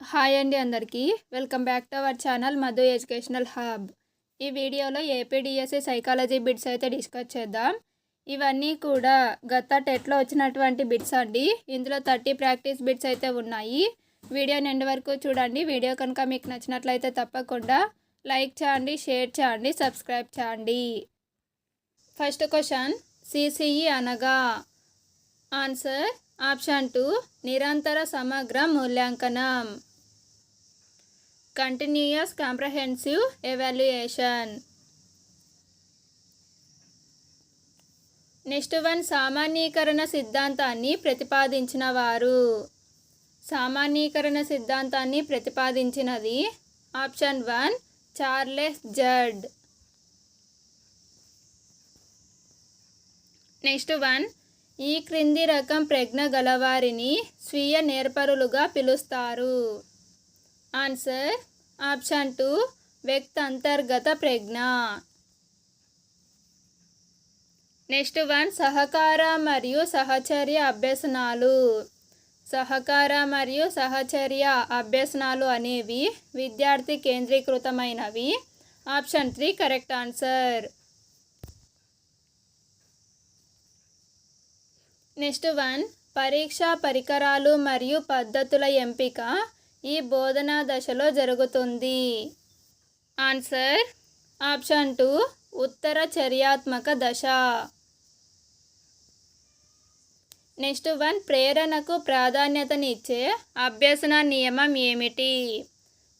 Hi అండి అందరికీ. Welcome back to our channel Madhu educational hub. ఈ వీడియోలో ఏపీడిఎస్సి సైకాలజీ బిట్స్ అయితే డిస్కస్ చేద్దాం. ఇవన్నీ కూడా గత టెట్లో వచ్చినటువంటి బిట్స్ అండి. ఇందులో థర్టీ ప్రాక్టీస్ బిట్స్ అయితే ఉన్నాయి. వీడియో నిండి వరకు చూడండి. వీడియో కనుక మీకు నచ్చినట్లయితే తప్పకుండా లైక్ చేయండి షేర్ చేయండి సబ్స్క్రైబ్ చేయండి. ఫస్ట్ క్వశ్చన్ సిసిఈ అనగా ఆన్సర్ ఆప్షన్ టూ నిరంతర సమగ్ర మూల్యాంకనం. Continuous comprehensive evaluation. Next one సామాన్యీకరణ సిద్ధాంతాన్ని ప్రతిపాదించిన వారు. సామాన్యీకరణ సిద్ధాంతాన్ని ప్రతిపాదించినది option one Charles Judd. Next one ఈ క్రింది రకం ప్రజ్ఞ గలవారిని స్వీయ నేర్పరులుగా పిలుస్తారు. ఆన్సర్ ఆప్షన్ టూ వ్యక్తి అంతర్గత ప్రజ్ఞ. నెక్స్ట్ వన్ సహకార మరియు సహచర్య అభ్యసనాలు. సహకార మరియు సహచర్య అభ్యసనాలు అనేవి విద్యార్థి కేంద్రీకృతమైనవి. Option three correct answer. Next one పరీక్షా పరికరాలు మరియు పద్ధతుల ఎంపిక. ఈ బోధనా దశలో జరుగుతుంది. ఆన్సర్ ఆప్షన్ టూ ఉత్తర చర్యాత్మక దశ. నెక్స్ట్ వన్ ప్రేరణకు ప్రాధాన్యతనిచ్చే అభ్యసన నియమం ఏమిటి?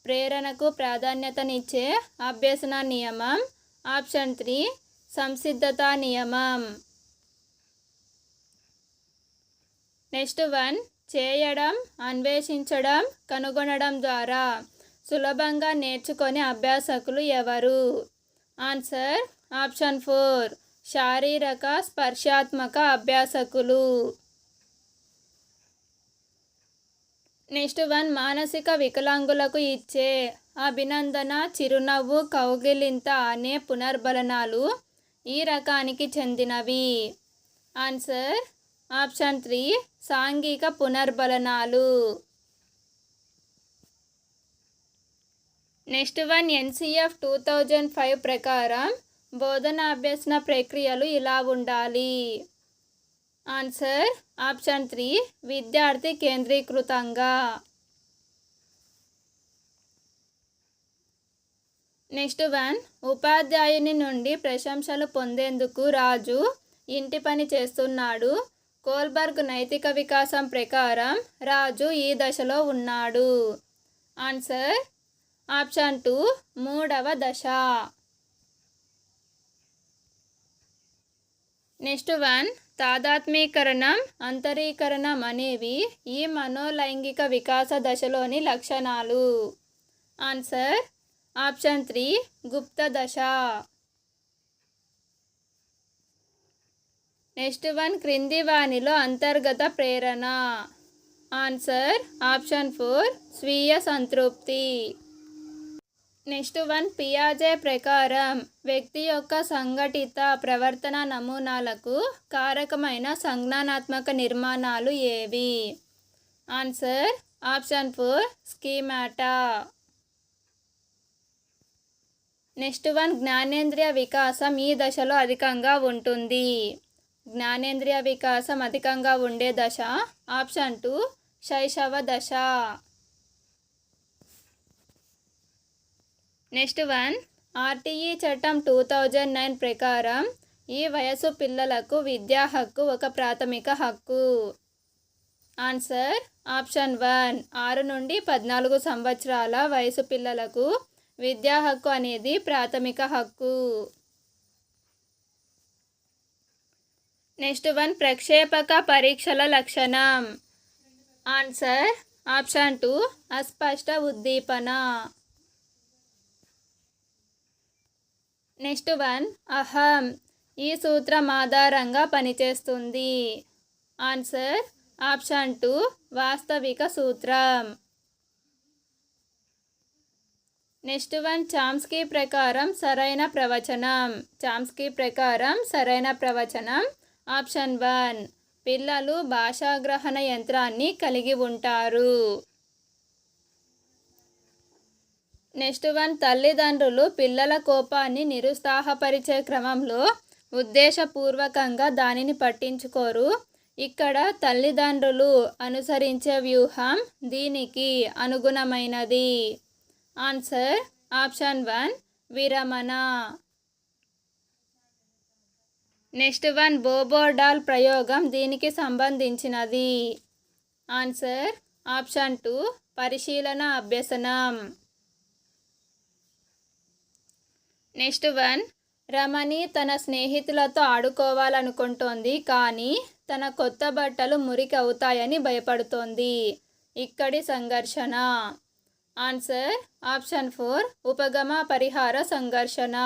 ప్రేరణకు ప్రాధాన్యతనిచ్చే అభ్యసన నియమం ఆప్షన్ త్రీ సంసిద్ధత నియమం. నెక్స్ట్ వన్ చేయడం అన్వేషించడం కనుగొనడం ద్వారా సులభంగా నేర్చుకునే అభ్యాసకులు ఎవరు? ఆన్సర్ ఆప్షన్ ఫోర్ శారీరక స్పర్శాత్మక అభ్యాసకులు. నెక్స్ట్ వన్ మానసిక వికలాంగులకు ఇచ్చే అభినందన చిరునవ్వు కౌగిలింత అనే పునర్బలనాలు ఈ రకానికి చెందినవి. ఆన్సర్ ఆప్షన్ త్రీ సాంఘిక పునర్బలనాలు. Next one NCF two thousand five ప్రకారం బోధన అభ్యసన ప్రక్రియలు ఇలా ఉండాలి. ఆన్సర్ ఆప్షన్ త్రీ విద్యార్థి కేంద్రీకృతంగా. నెక్స్ట్ వన్ ఉపాధ్యాయుని నుండి ప్రశంసలు పొందేందుకు రాజు ఇంటి పని చేస్తున్నాడు. కోల్బర్గ్ నైతిక వికాసం ప్రకారం రాజు ఈ దశలో ఉన్నాడు. ఆన్సర్ ఆప్షన్ టూ మూడవ దశ. నెక్స్ట్ వన్ తాదాత్మీకరణం అంతరీకరణం అనేవి ఈ మనోలైంగిక వికాస దశలోని లక్షణాలు. ఆన్సర్ ఆప్షన్ త్రీ గుప్త దశ. నెక్స్ట్ వన్ క్రింది వాణిలో అంతర్గత ప్రేరణ. ఆన్సర్ ఆప్షన్ ఫోర్ స్వీయ సంతృప్తి. నెక్స్ట్ వన్ పియాజే ప్రకారం వ్యక్తి యొక్క సంఘటిత ప్రవర్తన నమూనాలకు కారకమైన సంజ్ఞానాత్మక నిర్మాణాలు ఏవి? Answer option four schemata. Next one జ్ఞానేంద్రియ వికాసం ఈ దశలో అధికంగా ఉంటుంది. జ్ఞానేంద్రియ వికాసం అధికంగా ఉండే దశ ఆప్షన్ టూ శైశవ దశ. నెక్స్ట్ వన్ ఆర్టీఈ చట్టం టూ థౌజండ్ నైన్ ప్రకారం ఈ వయసు పిల్లలకు విద్యా హక్కు ఒక ప్రాథమిక హక్కు. ఆన్సర్ ఆప్షన్ వన్ ఆరు నుండి పద్నాలుగు సంవత్సరాల వయసు పిల్లలకు విద్యా హక్కు అనేది ప్రాథమిక హక్కు. నెక్స్ట్ వన్ ప్రక్షేపక పరీక్షల లక్షణం. ఆన్సర్ ఆప్షన్ టూ అస్పష్ట ఉద్దీపన. నెక్స్ట్ వన్ అహం ఈ సూత్రం ఆధారంగా పనిచేస్తుంది. ఆన్సర్ ఆప్షన్ టూ వాస్తవిక సూత్రం. నెక్స్ట్ వన్ చామ్స్కీ ప్రకారం సరైన ప్రవచనం. చామ్స్కీ ప్రకారం సరైన ప్రవచనం. ఆప్షన్ వన్ పిల్లలు భాషాగ్రహణ యంత్రాన్ని కలిగి ఉంటారు. నెక్స్ట్ వన్ తల్లిదండ్రులు పిల్లల కోపాన్ని నిరుత్సాహపరిచే క్రమంలో ఉద్దేశపూర్వకంగా దానిని పట్టించుకోరు. ఇక్కడ తల్లిదండ్రులు అనుసరించే వ్యూహం దీనికి అనుగుణమైనది. ఆన్సర్ ఆప్షన్ వన్ విరమణ. నెక్స్ట్ వన్ బోబోడాల్ ప్రయోగం దీనికి సంబంధించినది. ఆన్సర్ ఆప్షన్ టూ పరిశీలన అభ్యసనం. నెక్స్ట్ వన్ రమణి తన స్నేహితులతో ఆడుకోవాలనుకుంటోంది కానీ తన కొత్త బట్టలు మురికి అవుతాయని భయపడుతోంది. ఇక్కడి సంఘర్షణ. ఆన్సర్ ఆప్షన్ ఫోర్ ఉపగమ పరిహార సంఘర్షణ.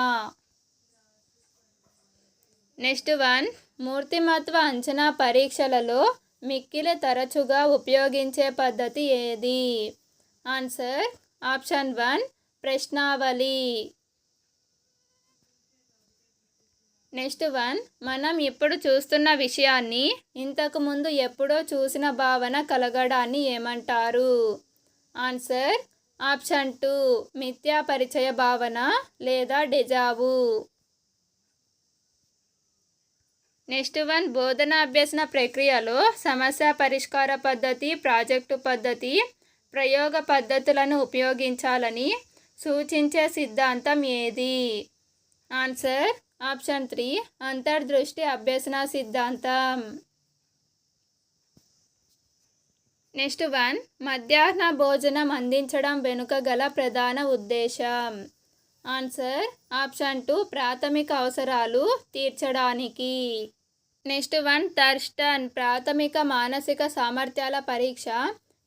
Next one. మూర్తిమత్వ అంచనా పరీక్షలలో మిక్కిలి తరచుగా ఉపయోగించే పద్ధతి ఏది? Answer option one ప్రశ్నావళి. Next one. మనం ఇప్పుడు చూస్తున్న విషయాన్ని ఇంతకుముందు ఎప్పుడో చూసిన భావన కలగడాన్ని ఏమంటారు? ఆన్సర్ ఆప్షన్ టూ మిథ్యా పరిచయ భావన లేదా డెజావు. నెక్స్ట్ వన్ బోధన అభ్యసన ప్రక్రియలో సమస్య పరిష్కార పద్ధతి ప్రాజెక్టు పద్ధతి ప్రయోగ పద్ధతులను ఉపయోగించాలని సూచించే సిద్ధాంతం ఏది? ఆన్సర్ ఆప్షన్ త్రీ అంతర్దృష్టి అభ్యసన సిద్ధాంతం. నెక్స్ట్ వన్ మధ్యాహ్న భోజనం అందించడం వెనుక గల ప్రధాన ఉద్దేశం. ఆన్సర్ ఆప్షన్ టూ ప్రాథమిక అవసరాలు తీర్చడానికి. నెక్స్ట్ వన్ థర్స్టన్ ప్రాథమిక మానసిక సామర్థ్యాల పరీక్ష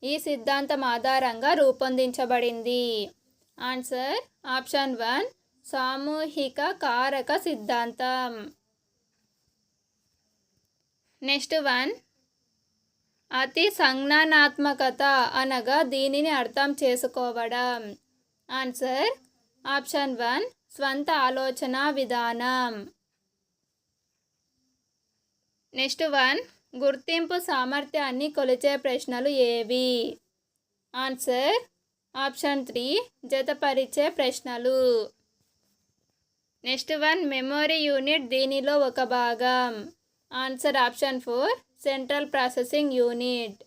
ఈ సిద్ధాంతం ఆధారంగా రూపొందించబడింది. ఆన్సర్ ఆప్షన్ వన్ సామూహిక కారక సిద్ధాంతం. నెక్స్ట్ వన్ అతి సంజ్ఞానాత్మకత అనగా దీనిని అర్థం చేసుకోవడం. ఆన్సర్ ఆప్షన్ వన్ స్వంత ఆలోచన విధానం. నెక్స్ట్ వన్ గుర్తింపు సామర్థ్యాన్ని కొలిచే ప్రశ్నలు ఏవి? ఆన్సర్ ఆప్షన్ త్రీ జతపరిచే ప్రశ్నలు. నెక్స్ట్ వన్ మెమొరీ యూనిట్ దీనిలో ఒక భాగం. Answer option four central processing unit.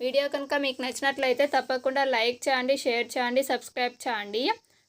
Video కనుక మీకు నచ్చినట్లయితే తప్పకుండా లైక్ చేయండి షేర్ చేయండి సబ్స్క్రైబ్ చేయండి.